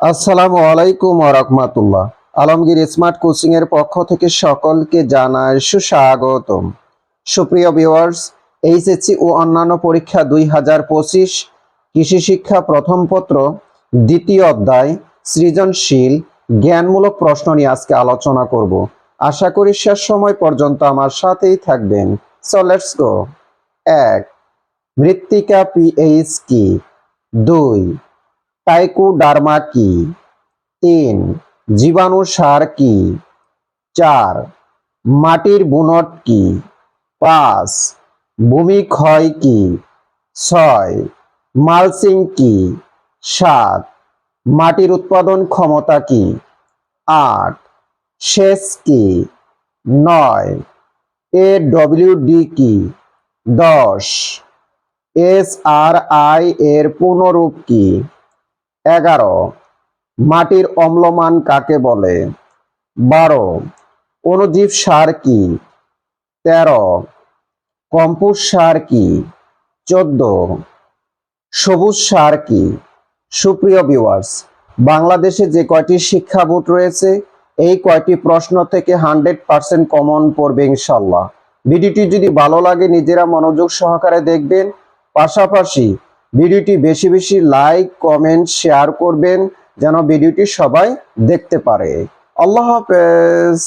আসসালামু আলাইকুম রাহমাতুল্লাহ। আলমগীর স্মার্ট কোচিং এর পক্ষ থেকে সকলকে জানাই সুস্বাগতম। সুপ্রিয় ভিউয়ার্স, এইচএসসি ও অন্যান্য পরীক্ষা দুই হাজার পঁচিশ কৃষি শিক্ষা প্রথম পত্র, দ্বিতীয় অধ্যায়, সৃজনশীল, জ্ঞানমূলক প্রশ্ন নিয়ে আজকে আলোচনা করব। আশা করি শেষ সময় পর্যন্ত আমার সাথেই থাকবেন। সো লেটস গো এক, মৃত্তিকা পিএইচ কি? দুই টাইকোডার্মা কি? তিন জীবাণু সার কি? চার, মাটির বুনট কি? পাঁচ ভূমি ক্ষয় কি? ছয়, মালচিং কি? সাত, মাটির উৎপাদন ক্ষমতা কি? আট, সেচ কি? নয় এ ডি কি? দশ এস আর আই এর পুনরূপ কি? এগারো, মাটির অম্লমান কাকে বলে? বারো, অণুজীব সার কি? তেরো কম্পোস্ট সার কি? চোদ্দ, সবুজ সার কি? সুপ্রিয় ভিউয়ার্স বাংলাদেশে যে কয়টি শিক্ষা বোর্ড রয়েছে, এই কয়টি প্রশ্ন থেকে হান্ড্রেড পার্সেন্ট কমন পড়বে ইনশাল্লাহ। ভিডিওটি যদি ভালো লাগে, নিজেরা মনোযোগ সহকারে দেখবেন। পাশাপাশি ভিডিওটি বেশি বেশি লাইক কমেন্ট শেয়ার করবেন যেন ভিডিওটি সবাই দেখতে পারে। আল্লাহ হাফেজ।